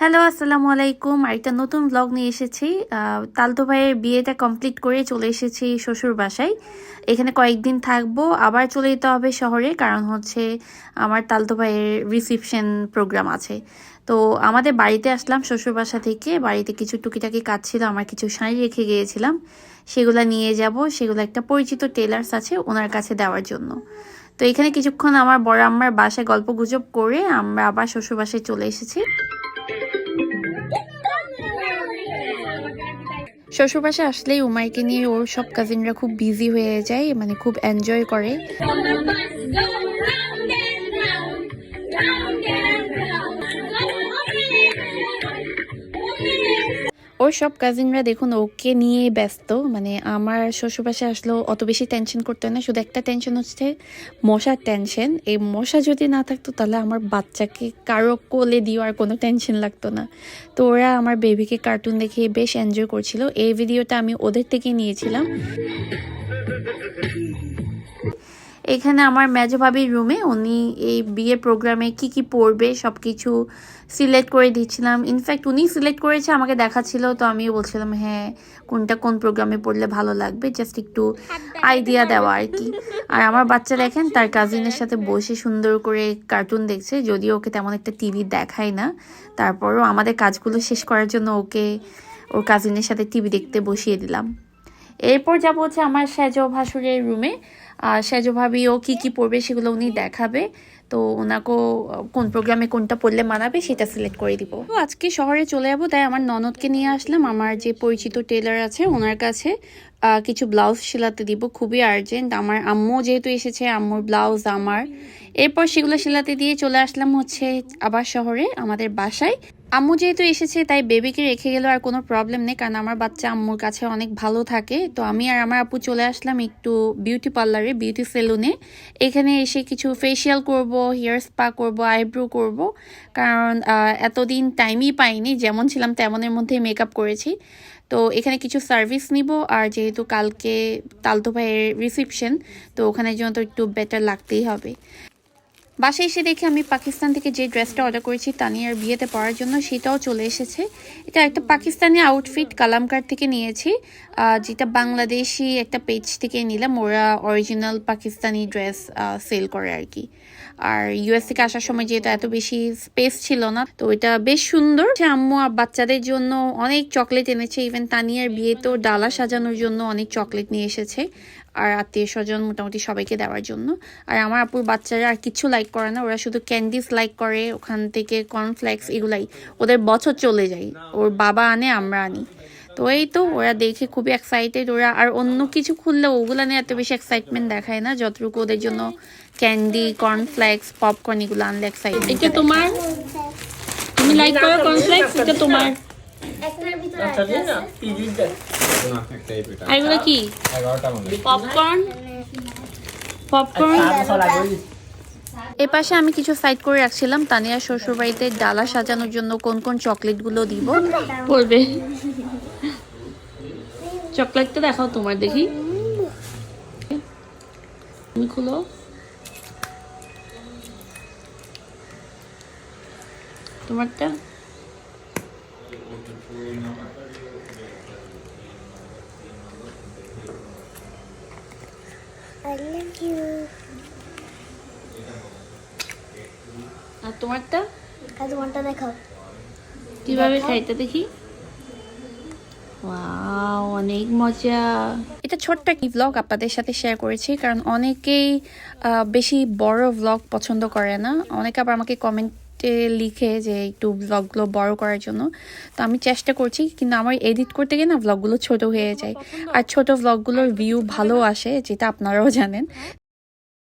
Hello, আসসালামু আলাইকুম। আরেকটা নতুন ব্লগ নিয়ে এসেছি। তালতো ভাইয়ের বিয়েটা কমপ্লিট করে চলে এসেছি শ্বশুর বাসায়। এখানে কয়েকদিন থাকব, আবার চলে যেতে হবে শহরে, কারণ হচ্ছে আমার তালতো ভাইয়ের রিসিপশন প্রোগ্রাম আছে। তো আমাদের বাড়িতে আসলাম শ্বশুর বাসা থেকে। বাড়িতে কিছু টুকিটাকি কাজ ছিল, আমার কিছু শাড়ি রেখে গিয়েছিলাম। সেগুলো নিয়ে যাব। সেগুলো একটা পরিচিত টেলার্স আছে ওনার কাছে দেওয়ার জন্য। তো এখানে কিছুক্ষণ আমার বড় আম্মার বাসায় গল্প গুজব করে আমরা আবার শ্বশুর বাসায় চলে এসেছি। শ্বশুর আসলেই উমাইকে নিয়ে ওর সব কাজিনরা খুব বিজি হয়ে যায় মানে খুব এনজয় করে। ওর সব কাজিনরা দেখুন, ওকে নিয়ে ব্যস্ত। মানে আমার শ্বশুর বাসা আসলেও অত বেশি টেনশন করতে হয় না। শুধু একটা টেনশন হচ্ছে মশার টেনশন এই মশা যদি না থাকতো, তাহলে আমার বাচ্চাকে কারও কোলে দিও আর কোনো টেনশন লাগতো না। তো ওরা আমার বেবিকে কার্টুন দেখে বেশ এনজয় করছিল। এই ভিডিওটা আমি ওদের থেকে নিয়েছিলাম। এখানে আমার মেজ ভাবির রুমে উনি এই বিয়ে প্রোগ্রামে কি কি পড়বে সব কিছু সিলেক্ট করে দিচ্ছিলাম। ইনফ্যাক্ট উনি সিলেক্ট করেছে, আমাকে দেখাচ্ছিল, তো আমিও বলছিলাম হ্যাঁ কোনটা কোন প্রোগ্রামে পড়লে ভালো লাগবে? জাস্ট একটু আইডিয়া দেওয়া আর কি। আর আমার বাচ্চা দেখেন, তার কাজিনের সাথে বসে সুন্দর করে কার্টুন দেখছে, যদিও ওকে তেমন একটা টিভি দেখায় না। তারপরও আমাদের কাজগুলো শেষ করার জন্য ওকে, ওর কাজিনের সাথে টিভি দেখতে বসিয়ে দিলাম। এরপর যাব হচ্ছে আমার সেজ ভাসুরের রুমে সেজ ভাবি ও কী কী পড়বে সেগুলো উনি দেখাবে। তো ওনাকেও কোন প্রোগ্রামে কোনটা পড়লে মানাবে সেটা সিলেক্ট করে দিব। তো আজকে শহরে চলে যাব, তাই আমার ননদকে নিয়ে আসলাম। আমার যে পরিচিত টেলার আছে, ওনার কাছে কিছু ব্লাউজ সেলাতে দিব। খুবই আর্জেন্ট আমার আম্মু যেহেতু এসেছে, আম্মুর ব্লাউজ আমার। এরপর সেগুলো সেলাতে দিয়ে চলে আসলাম হচ্ছে আবার শহরে, আমাদের বাসায়। আম্মু যেহেতু এসেছে, তাই বেবিকে রেখে গেলে আর কোনো প্রবলেম নেই, কারণ আমার বাচ্চা আম্মুর কাছে অনেক ভালো থাকে। তো আমি আর আমার আপু চলে আসলাম একটু বিউটি পার্লারে বিউটি সেলুনে এখানে এসে কিছু ফেসিয়াল করব হেয়ার স্পা করব আইব্রো করব। কারণ এতদিন টাইমই পাইনি, যেমন ছিলাম তেমনের মধ্যে মেকআপ করেছি। তো এখানে কিছু সার্ভিস নিব, আর যেহেতু কালকে তালতো ভাইয়ের রিসিপশন তো ওখানের জন্য তো একটু বেটার লাগতেই হবে। বাসায় এসে দেখে আমি পাকিস্তান থেকে যে ড্রেসটা অর্ডার করেছি তানিয়ার বিয়েতে পরার জন্য, সেটাও চলে এসেছে। এটা একটা পাকিস্তানি আউটফিট কালামকার থেকে নিয়েছি। যেটা বাংলাদেশি একটা পেজ থেকে নিলাম। ওরা অরিজিনাল পাকিস্তানি ড্রেস সেল করে আর কি। আর ইউএস থেকে আসার সময় যেহেতু এত বেশি স্পেস ছিল না, তো এটা বেশ সুন্দর। যে আম্মু আর বাচ্চাদের জন্য অনেক চকলেট এনেছে। ইভেন তানিয়ার বিয়েতেও ডালা সাজানোর জন্য অনেক চকলেট নিয়ে এসেছে। আর আত্মীয় স্বজন মোটামুটি সবাইকে দেওয়ার জন্য। আর আমার আপুর বাচ্চারা আর কিছু লাইক করে না ওরা শুধু ক্যান্ডিস লাইক করে ওখান থেকে কর্নফ্লেক্স এগুলাই। ওদের বছর চলে যায় ওর বাবা আনে আমরা আনি। তো এই তো ওরা দেখে খুবই এক্সাইটেড ওরা আর অন্য কিছু খুললে ওগুলো নিয়ে এত বেশি এক্সাইটমেন্ট দেখায় না যতটুকু ওদের জন্য ক্যান্ডি কর্নফ্লেক্স পপকর্ন এগুলো আনলে এক্সাইট এটা তোমার? তুমি লাইক করো কর্নফ্লেক্স এটা তোমার। একটার ভিতরে আচ্ছা এগুলো কি। পপকর্ন পপকর্ন আর মশলা লাগবে এ পাশে আমি কিছু সাইড করে রাখছিলাম। তানিয়া শ্বশুর বাড়িতে ডালা সাজানোর জন্য কোন কোন চকলেটগুলো দিব? পড়বে। চকলেটটা দেখাও তোমার দেখি। তুমি খুলো। তোমারটা? I love you. আর তোমারটা কাজ মনটা দেখাও। কীভাবে খাইতে দেখি? ওয়াও অনেক মজা। এটা ছোট্ট একটি ভ্লগ আপনাদের সাথে শেয়ার করেছি কারণ অনেকেই আহ, বেশি বড় ভ্লগ পছন্দ করে না। অনেকে আবার আমাকে কমেন্টে লিখে যে একটু ব্লগগুলো বড় করার জন্য। তো আমি চেষ্টা করছি কিন্তু আমার এডিট করতে গিয়ে না ভ্লগগুলো ছোট হয়ে যায়। আর ছোট ভ্লগগুলোর ভিউ ভালো আসে যেটা আপনারাও জানেন।